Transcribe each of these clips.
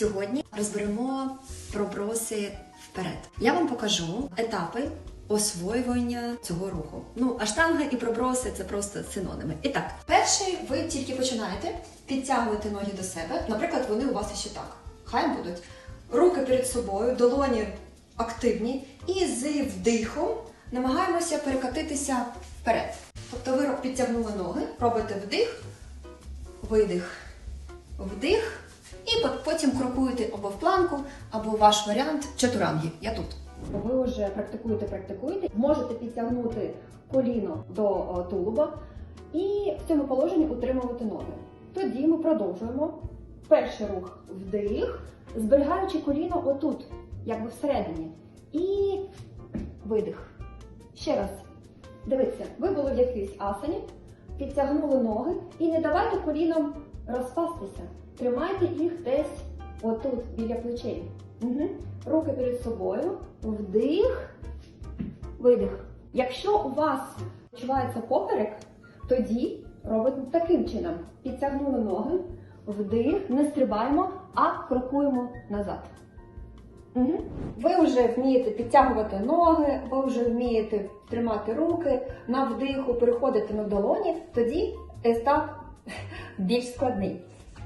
Сьогодні розберемо проброси вперед. Я вам покажу етапи освоювання цього руху. Ну, аштанга і проброси це просто синоними. І так, перший ви тільки починаєте, підтягуєте ноги до себе. Наприклад, вони у вас ще так. Хай будуть руки перед собою, долоні активні, і з вдихом намагаємося перекатитися вперед. Тобто ви підтягнули ноги, робите вдих, видих, вдих, і потім крокуєте або в планку, або ваш варіант чатуранги. Я тут. Ви вже практикуєте, практикуєте, можете підтягнути коліно до тулуба і в цьому положенні утримувати ноги. Тоді ми продовжуємо. Перший рух вдих, зберігаючи коліно отут, якби всередині. І видих. Ще раз. Дивіться, ви були в якійсь асані, підтягнули ноги і не давайте коліном розпастися. Тримайте їх десь отут, біля плечей. Угу. Руки перед собою, вдих, видих. Якщо у вас відчувається поперек, тоді робимо таким чином. Підтягнули ноги, вдих, не стрибаємо, а крокуємо назад. Угу. Ви вже вмієте підтягувати ноги, ви вже вмієте тримати руки, на вдиху переходити на долоні, тоді етап більш складний.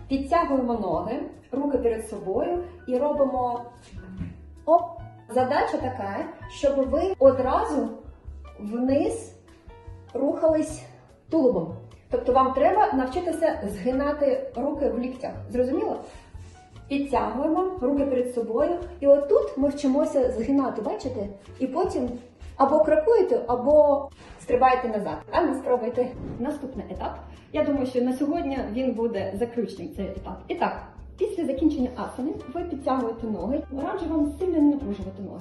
Підтягуємо ноги, руки перед собою і робимо оп. Задача така, щоб ви одразу вниз рухались тулубом. Тобто вам треба навчитися згинати руки в ліктях. Зрозуміло? Підтягуємо руки перед собою. І отут ми вчимося згинати, бачите? І потім або крокуєте, або стрибаєте назад. А не спробуйте. Наступний етап. Я думаю, що на сьогодні він буде заключним цей етап. І так, після закінчення асани ви підтягуєте ноги. Раджу вам сильно не напружувати ноги.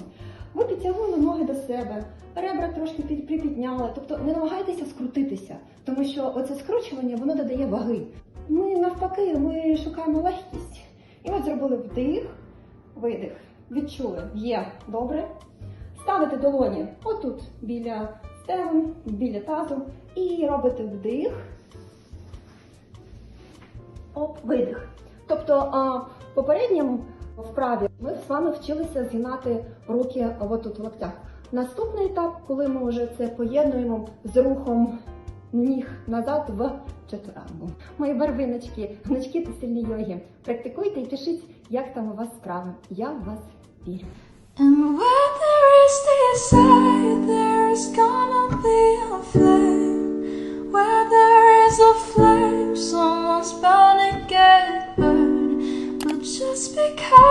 Ви підтягнули ноги до себе, ребра трошки під- припідняли, тобто не намагайтеся скрутитися, тому що оце скручування воно додає ваги. Ми навпаки, ми шукаємо легкість. І от зробили вдих, видих. Відчули, є добре. Ставите долоні отут біля стегон, біля тазу, і робите вдих, оп, видих. Тобто в попередньому вправі ми з вами вчилися згинати руки отут в локтях. Наступний етап, коли ми вже це поєднуємо з рухом ніг назад в чатурангу. Мої барвиночки, гнучки та сильні йоги. Практикуйте і пишіть, як там у вас справи. Я в вас вірю. And where there is desire, there is gonna be a flame. Where there is a flame, someone's bound to get burned. But just because